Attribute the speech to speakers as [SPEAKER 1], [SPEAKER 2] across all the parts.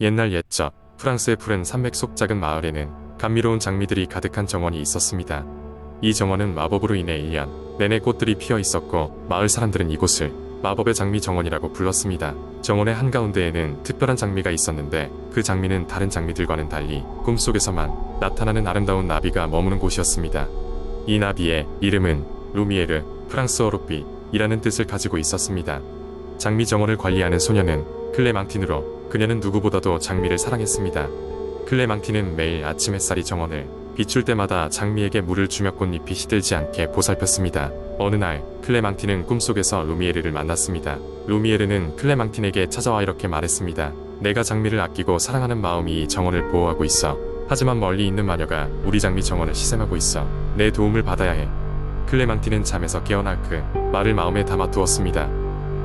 [SPEAKER 1] 옛날 옛적 프랑스의 푸른 산맥 속 작은 마을에는 감미로운 장미들이 가득한 정원이 있었습니다. 이 정원은 마법으로 인해 1년 내내 꽃들이 피어 있었고 마을 사람들은 이곳을 마법의 장미 정원이라고 불렀습니다. 정원의 한가운데에는 특별한 장미가 있었는데 그 장미는 다른 장미들과는 달리 꿈속에서만 나타나는 아름다운 나비가 머무는 곳이었습니다. 이 나비의 이름은 루미에르 프랑스어로 빛이라는 뜻을 가지고 있었습니다. 장미 정원을 관리하는 소녀는 클레망틴으로 그녀는 누구보다도 장미를 사랑했습니다. 클레망틴은 매일 아침 햇살이 정원을 비출 때마다 장미에게 물을 주며 꽃잎이 시들지 않게 보살폈습니다. 어느 날 클레망틴은 꿈속에서 루미에르를 만났습니다. 루미에르는 클레망틴에게 찾아와 이렇게 말했습니다. 내가 장미를 아끼고 사랑하는 마음이 이 정원을 보호하고 있어. 하지만 멀리 있는 마녀가 우리 장미 정원을 시샘하고 있어. 내 도움을 받아야 해. 클레망틴은 잠에서 깨어날 그 말을 마음에 담아두었습니다.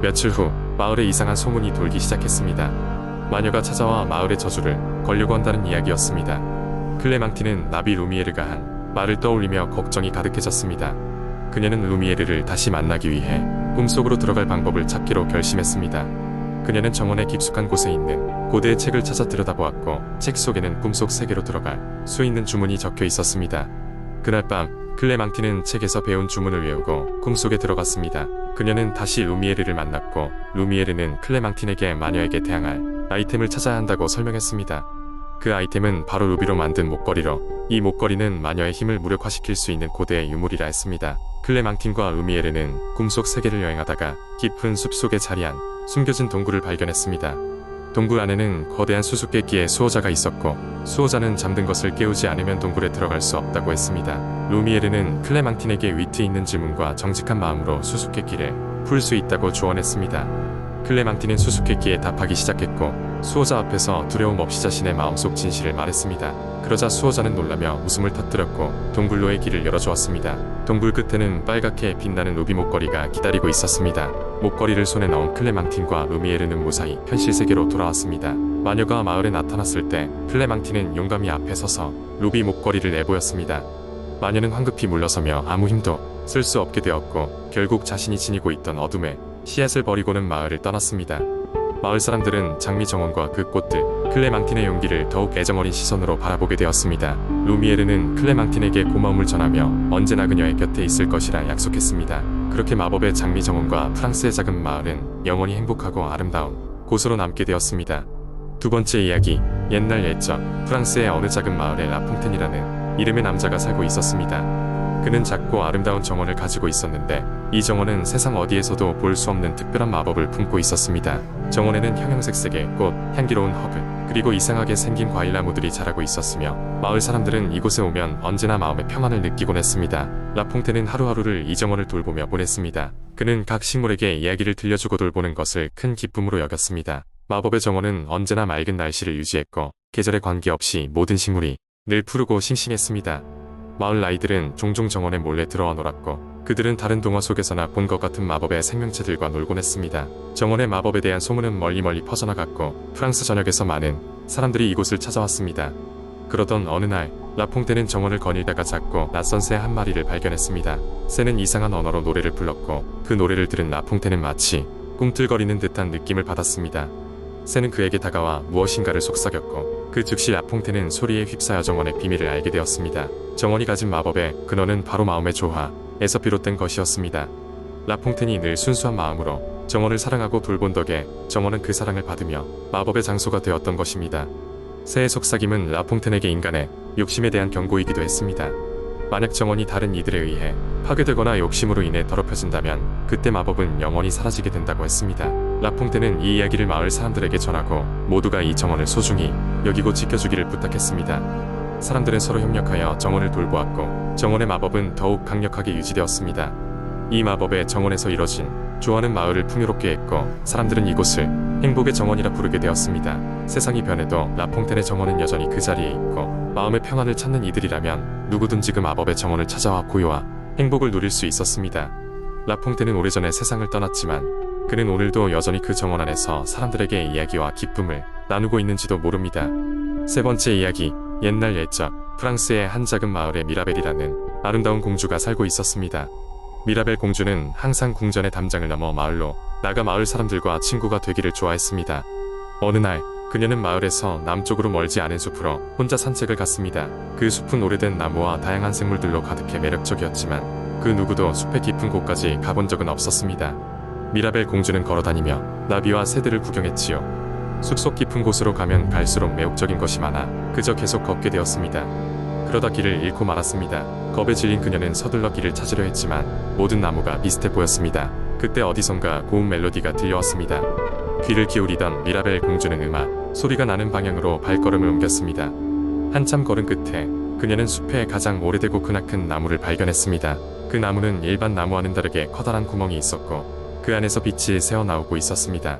[SPEAKER 1] 며칠 후 마을에 이상한 소문이 돌기 시작했습니다. 마녀가 찾아와 마을의 저주를 걸려고 한다는 이야기였습니다. 클레망틴은 나비 루미에르가 한 말을 떠올리며 걱정이 가득해졌습니다. 그녀는 루미에르를 다시 만나기 위해 꿈속으로 들어갈 방법을 찾기로 결심했습니다. 그녀는 정원의 깊숙한 곳에 있는 고대의 책을 찾아 들여다보았고 책 속에는 꿈속 세계로 들어갈 수 있는 주문이 적혀 있었습니다. 그날 밤 클레망틴은 책에서 배운 주문을 외우고 꿈속에 들어갔습니다. 그녀는 다시 루미에르를 만났고 루미에르는 클레망틴에게 마녀에게 대항할 아이템을 찾아야 한다고 설명했습니다. 그 아이템은 바로 루비로 만든 목걸이로 이 목걸이는 마녀의 힘을 무력화시킬 수 있는 고대의 유물이라 했습니다. 클레망틴과 루미에르는 꿈속 세계를 여행하다가 깊은 숲속에 자리한 숨겨진 동굴을 발견했습니다. 동굴 안에는 거대한 수수께끼의 수호자가 있었고 수호자는 잠든 것을 깨우지 않으면 동굴에 들어갈 수 없다고 했습니다. 루미에르는 클레망틴에게 위트 있는 질문과 정직한 마음으로 수수께끼를 풀 수 있다고 조언했습니다. 클레망틴은 수수께끼에 답하기 시작했고 수호자 앞에서 두려움 없이 자신의 마음속 진실을 말했습니다. 그러자 수호자는 놀라며 웃음을 터뜨렸고 동굴로의 길을 열어주었습니다. 동굴 끝에는 빨갛게 빛나는 루비 목걸이가 기다리고 있었습니다. 목걸이를 손에 넣은 클레망틴과 루미에르는 무사히 현실 세계로 돌아왔습니다. 마녀가 마을에 나타났을 때 클레망틴은 용감히 앞에 서서 루비 목걸이를 내보였습니다. 마녀는 황급히 물러서며 아무 힘도 쓸 수 없게 되었고 결국 자신이 지니고 있던 어둠에 씨앗을 버리고는 마을을 떠났습니다. 마을 사람들은 장미 정원과 그 꽃들, 클레망틴의 용기를 더욱 애정어린 시선으로 바라보게 되었습니다. 루미에르는 클레망틴에게 고마움을 전하며 언제나 그녀의 곁에 있을 것이라 약속했습니다. 그렇게 마법의 장미 정원과 프랑스의 작은 마을은 영원히 행복하고 아름다운 곳으로 남게 되었습니다. 두 번째 이야기, 옛날 옛적 프랑스의 어느 작은 마을에 라퐁텐이라는 이름의 남자가 살고 있었습니다. 그는 작고 아름다운 정원을 가지고 있었는데 이 정원은 세상 어디에서도 볼 수 없는 특별한 마법을 품고 있었습니다. 정원에는 형형색색의 꽃, 향기로운 허브, 그리고 이상하게 생긴 과일 나무들이 자라고 있었으며 마을 사람들은 이곳에 오면 언제나 마음의 평안을 느끼곤 했습니다. 라퐁테는 하루하루를 이 정원을 돌보며 보냈습니다. 그는 각 식물에게 이야기를 들려주고 돌보는 것을 큰 기쁨으로 여겼습니다. 마법의 정원은 언제나 맑은 날씨를 유지했고 계절에 관계없이 모든 식물이 늘 푸르고 싱싱했습니다. 마을 아이들은 종종 정원에 몰래 들어와 놀았고 그들은 다른 동화 속에서나 본 것 같은 마법의 생명체들과 놀곤 했습니다. 정원의 마법에 대한 소문은 멀리 멀리 퍼져나갔고 프랑스 전역에서 많은 사람들이 이곳을 찾아왔습니다. 그러던 어느 날 라퐁테는 정원을 거닐다가 작고 낯선 새 한 마리를 발견했습니다. 새는 이상한 언어로 노래를 불렀고 그 노래를 들은 라퐁테는 마치 꿈틀거리는 듯한 느낌을 받았습니다. 새는 그에게 다가와 무엇인가를 속삭였고 그 즉시 라퐁테는 소리에 휩싸여 정원의 비밀을 알게 되었습니다. 정원이 가진 마법의 근원은 바로 마음의 조화에서 비롯된 것이었습니다. 라퐁텐이 늘 순수한 마음으로 정원을 사랑하고 돌본 덕에 정원은 그 사랑을 받으며 마법의 장소가 되었던 것입니다. 새의 속삭임은 라퐁텐에게 인간의 욕심에 대한 경고이기도 했습니다. 만약 정원이 다른 이들에 의해 파괴되거나 욕심으로 인해 더럽혀진다면 그때 마법은 영원히 사라지게 된다고 했습니다. 라퐁테는 이 이야기를 마을 사람들에게 전하고 모두가 이 정원을 소중히 여기고 지켜주기를 부탁했습니다. 사람들은 서로 협력하여 정원을 돌보았고 정원의 마법은 더욱 강력하게 유지되었습니다. 이 마법의 정원에서 이뤄진 조화는 마을을 풍요롭게 했고 사람들은 이곳을 행복의 정원이라 부르게 되었습니다. 세상이 변해도 라퐁텐의 정원은 여전히 그 자리에 있고 마음의 평안을 찾는 이들이라면 누구든지 그 마법의 정원을 찾아와 고요와 행복을 누릴 수 있었습니다. 라퐁텐은 오래전에 세상을 떠났지만 그는 오늘도 여전히 그 정원 안에서 사람들에게 이야기와 기쁨을 나누고 있는지도 모릅니다. 세 번째 이야기, 옛날 옛적 프랑스의 한 작은 마을에 미라벨이라는 아름다운 공주가 살고 있었습니다. 미라벨 공주는 항상 궁전의 담장을 넘어 마을로 나가 마을 사람들과 친구가 되기를 좋아했습니다. 어느 날 그녀는 마을에서 남쪽으로 멀지 않은 숲으로 혼자 산책을 갔습니다. 그 숲은 오래된 나무와 다양한 생물들로 가득해 매력적이었지만 그 누구도 숲의 깊은 곳까지 가본 적은 없었습니다. 미라벨 공주는 걸어다니며 나비와 새들을 구경했지요. 숲속 깊은 곳으로 가면 갈수록 매혹적인 것이 많아 그저 계속 걷게 되었습니다. 그러다 길을 잃고 말았습니다. 겁에 질린 그녀는 서둘러 길을 찾으려 했지만 모든 나무가 비슷해 보였습니다. 그때 어디선가 고운 멜로디가 들려왔습니다. 귀를 기울이던 미라벨 공주는 음악, 소리가 나는 방향으로 발걸음을 옮겼습니다. 한참 걸은 끝에 그녀는 숲의 가장 오래되고 크나큰 나무를 발견했습니다. 그 나무는 일반 나무와는 다르게 커다란 구멍이 있었고 그 안에서 빛이 새어나오고 있었습니다.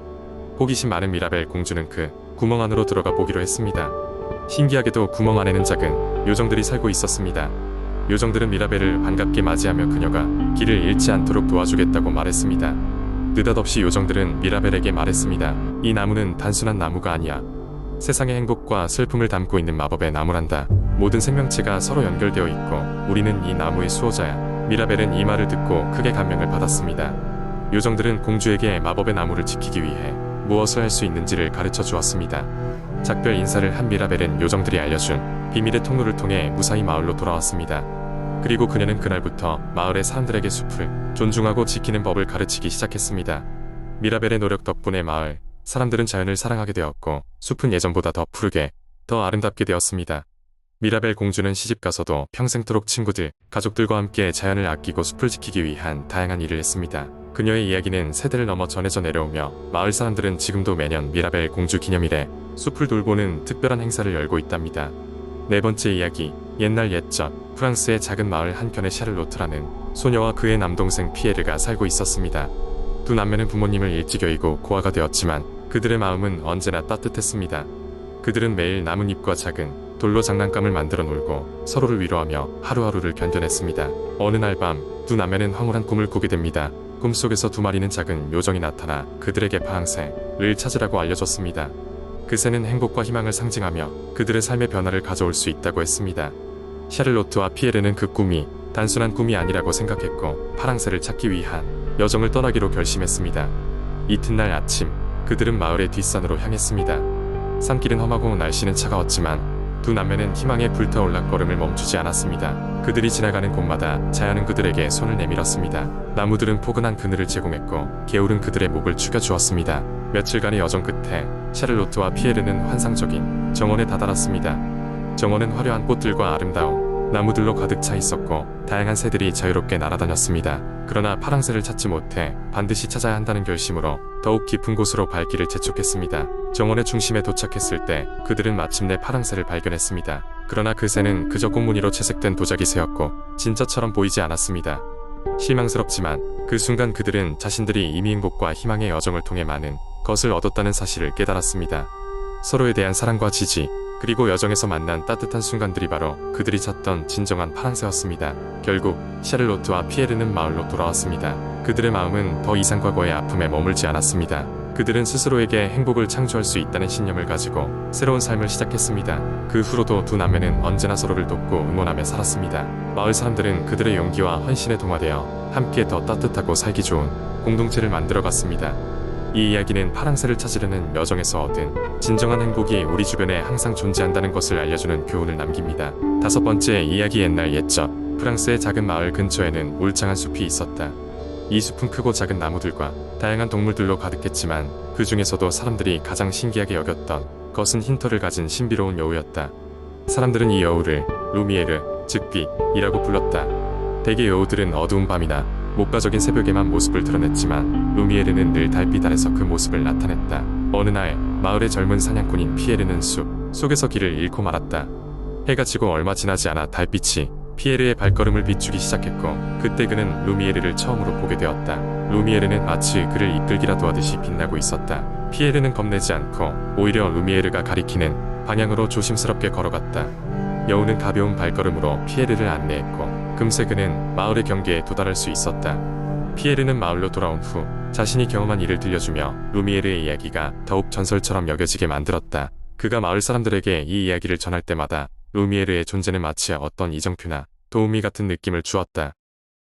[SPEAKER 1] 호기심 많은 미라벨 공주는 그 구멍 안으로 들어가 보기로 했습니다. 신기하게도 구멍 안에는 작은 요정들이 살고 있었습니다. 요정들은 미라벨을 반갑게 맞이하며 그녀가 길을 잃지 않도록 도와주겠다고 말했습니다. 느닷없이 요정들은 미라벨에게 말했습니다. 이 나무는 단순한 나무가 아니야. 세상의 행복과 슬픔을 담고 있는 마법의 나무란다. 모든 생명체가 서로 연결되어 있고 우리는 이 나무의 수호자야. 미라벨은 이 말을 듣고 크게 감명을 받았습니다. 요정들은 공주에게 마법의 나무를 지키기 위해 무엇을 할 수 있는지를 가르쳐 주었습니다. 작별 인사를 한 미라벨은 요정들이 알려준 비밀의 통로를 통해 무사히 마을로 돌아왔습니다. 그리고 그녀는 그날부터 마을의 사람들에게 숲을 존중하고 지키는 법을 가르치기 시작했습니다. 미라벨의 노력 덕분에 마을 사람들은 자연을 사랑하게 되었고 숲은 예전보다 더 푸르게 더 아름답게 되었습니다. 미라벨 공주는 시집가서도 평생토록 친구들, 가족들과 함께 자연을 아끼고 숲을 지키기 위한 다양한 일을 했습니다. 그녀의 이야기는 세대를 넘어 전해져 내려오며 마을 사람들은 지금도 매년 미라벨 공주 기념일에 숲을 돌보는 특별한 행사를 열고 있답니다. 네 번째 이야기, 옛날 옛적 프랑스의 작은 마을 한켠에 샤를로트라는 소녀와 그의 남동생 피에르가 살고 있었습니다. 두 남매는 부모님을 일찍 여의고 고아가 되었지만 그들의 마음은 언제나 따뜻했습니다. 그들은 매일 나뭇잎과 작은 돌로 장난감을 만들어 놀고 서로를 위로하며 하루하루를 견뎌냈습니다. 어느 날 밤 두 남매는 황홀한 꿈을 꾸게 됩니다. 꿈속에서 두 마리는 작은 요정이 나타나 그들에게 파랑새를 찾으라고 알려줬습니다. 그 새는 행복과 희망을 상징하며 그들의 삶의 변화를 가져올 수 있다고 했습니다. 샤를로트와 피에르는 그 꿈이 단순한 꿈이 아니라고 생각했고 파랑새를 찾기 위한 여정을 떠나기로 결심했습니다. 이튿날 아침 그들은 마을의 뒷산으로 향했습니다. 산길은 험하고 날씨는 차가웠지만 두 남매는 희망에 불타올라 걸음을 멈추지 않았습니다. 그들이 지나가는 곳마다 자연은 그들에게 손을 내밀었습니다. 나무들은 포근한 그늘을 제공했고 개울은 그들의 목을 축여주었습니다. 며칠간의 여정 끝에 샤를로트와 피에르는 환상적인 정원에 다다랐습니다. 정원은 화려한 꽃들과 아름다운 나무들로 가득 차 있었고 다양한 새들이 자유롭게 날아다녔습니다. 그러나 파랑새를 찾지 못해 반드시 찾아야 한다는 결심으로 더욱 깊은 곳으로 발길을 재촉했습니다. 정원의 중심에 도착했을 때 그들은 마침내 파랑새를 발견했습니다. 그러나 그 새는 그저 꽃무늬로 채색된 도자기 새였고 진짜처럼 보이지 않았습니다. 실망스럽지만 그 순간 그들은 자신들이 이미인 곳과 희망의 여정을 통해 많은 것을 얻었다는 사실을 깨달았습니다. 서로에 대한 사랑과 지지, 그리고 여정에서 만난 따뜻한 순간들이 바로 그들이 찾던 진정한 파랑새였습니다. 결국 샤를로트와 피에르는 마을로 돌아왔습니다. 그들의 마음은 더 이상 과거의 아픔에 머물지 않았습니다. 그들은 스스로에게 행복을 창조할 수 있다는 신념을 가지고 새로운 삶을 시작했습니다. 그 후로도 두 남매는 언제나 서로를 돕고 응원하며 살았습니다. 마을 사람들은 그들의 용기와 헌신에 동화되어 함께 더 따뜻하고 살기 좋은 공동체를 만들어갔습니다. 이 이야기는 파랑새를 찾으려는 여정에서 얻은 진정한 행복이 우리 주변에 항상 존재한다는 것을 알려주는 교훈을 남깁니다. 다섯 번째 이야기 옛날 옛적 프랑스의 작은 마을 근처에는 울창한 숲이 있었다. 이 숲은 크고 작은 나무들과 다양한 동물들로 가득했지만 그 중에서도 사람들이 가장 신기하게 여겼던 것은 흰 털을 가진 신비로운 여우였다. 사람들은 이 여우를 루미에르, 즉 빛이라고 불렀다. 대개 여우들은 어두운 밤이나 목가적인 새벽에만 모습을 드러냈지만 루미에르는 늘 달빛 아래서 그 모습을 나타냈다. 어느 날 마을의 젊은 사냥꾼인 피에르는 숲 속에서 길을 잃고 말았다. 해가 지고 얼마 지나지 않아 달빛이 피에르의 발걸음을 비추기 시작했고 그때 그는 루미에르를 처음으로 보게 되었다. 루미에르는 마치 그를 이끌기라도 하듯이 빛나고 있었다. 피에르는 겁내지 않고 오히려 루미에르가 가리키는 방향으로 조심스럽게 걸어갔다. 여우는 가벼운 발걸음으로 피에르를 안내했고 금세 그는 마을의 경계에 도달할 수 있었다. 피에르는 마을로 돌아온 후 자신이 경험한 일을 들려주며 루미에르의 이야기가 더욱 전설처럼 여겨지게 만들었다. 그가 마을 사람들에게 이 이야기를 전할 때마다 루미에르의 존재는 마치 어떤 이정표나 도우미 같은 느낌을 주었다.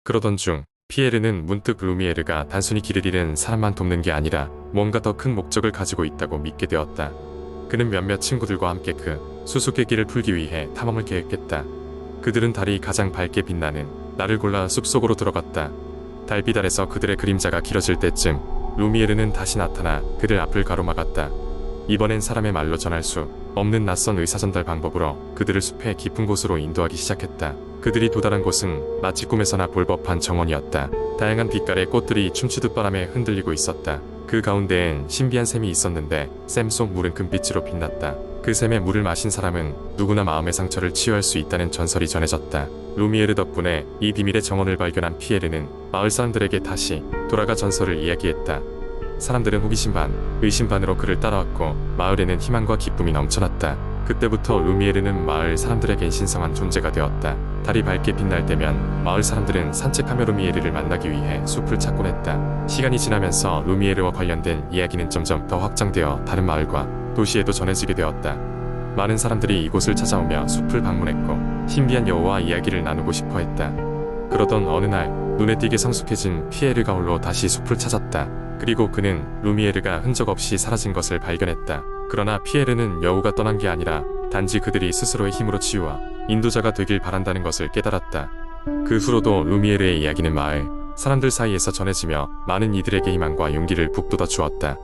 [SPEAKER 1] 그러던 중 피에르는 문득 루미에르가 단순히 길을 잃은 사람만 돕는 게 아니라 뭔가 더 큰 목적을 가지고 있다고 믿게 되었다. 그는 몇몇 친구들과 함께 그 수수께끼를 풀기 위해 탐험을 계획했다. 그들은 달이 가장 밝게 빛나는 날을 골라 숲속으로 들어갔다. 달빛 아래서 그들의 그림자가 길어질 때쯤 루미에르는 다시 나타나 그들 앞을 가로막았다. 이번엔 사람의 말로 전할 수 없는 낯선 의사전달 방법으로 그들을 숲의 깊은 곳으로 인도하기 시작했다. 그들이 도달한 곳은 마치 꿈에서나 볼 법한 정원이었다. 다양한 빛깔의 꽃들이 춤추듯 바람에 흔들리고 있었다. 그 가운데엔 신비한 샘이 있었는데 샘 속 물은 금빛으로 빛났다. 그 샘의 물을 마신 사람은 누구나 마음의 상처를 치유할 수 있다는 전설이 전해졌다. 루미에르 덕분에 이 비밀의 정원을 발견한 피에르는 마을 사람들에게 다시 돌아가 전설을 이야기했다. 사람들은 호기심 반, 의심 반으로 그를 따라왔고 마을에는 희망과 기쁨이 넘쳐났다. 그때부터 루미에르는 마을 사람들에겐 신성한 존재가 되었다. 달이 밝게 빛날 때면 마을 사람들은 산책하며 루미에르를 만나기 위해 숲을 찾곤 했다. 시간이 지나면서 루미에르와 관련된 이야기는 점점 더 확장되어 다른 마을과 도시에도 전해지게 되었다. 많은 사람들이 이곳을 찾아오며 숲을 방문했고 신비한 여우와 이야기를 나누고 싶어 했다. 그러던 어느 날 눈에 띄게 성숙해진 피에르가 홀로 다시 숲을 찾았다. 그리고 그는 루미에르가 흔적 없이 사라진 것을 발견했다. 그러나 피에르는 여우가 떠난 게 아니라 단지 그들이 스스로의 힘으로 치유와 인도자가 되길 바란다는 것을 깨달았다. 그 후로도 루미에르의 이야기는 마을 사람들 사이에서 전해지며 많은 이들에게 희망과 용기를 북돋아 주었다.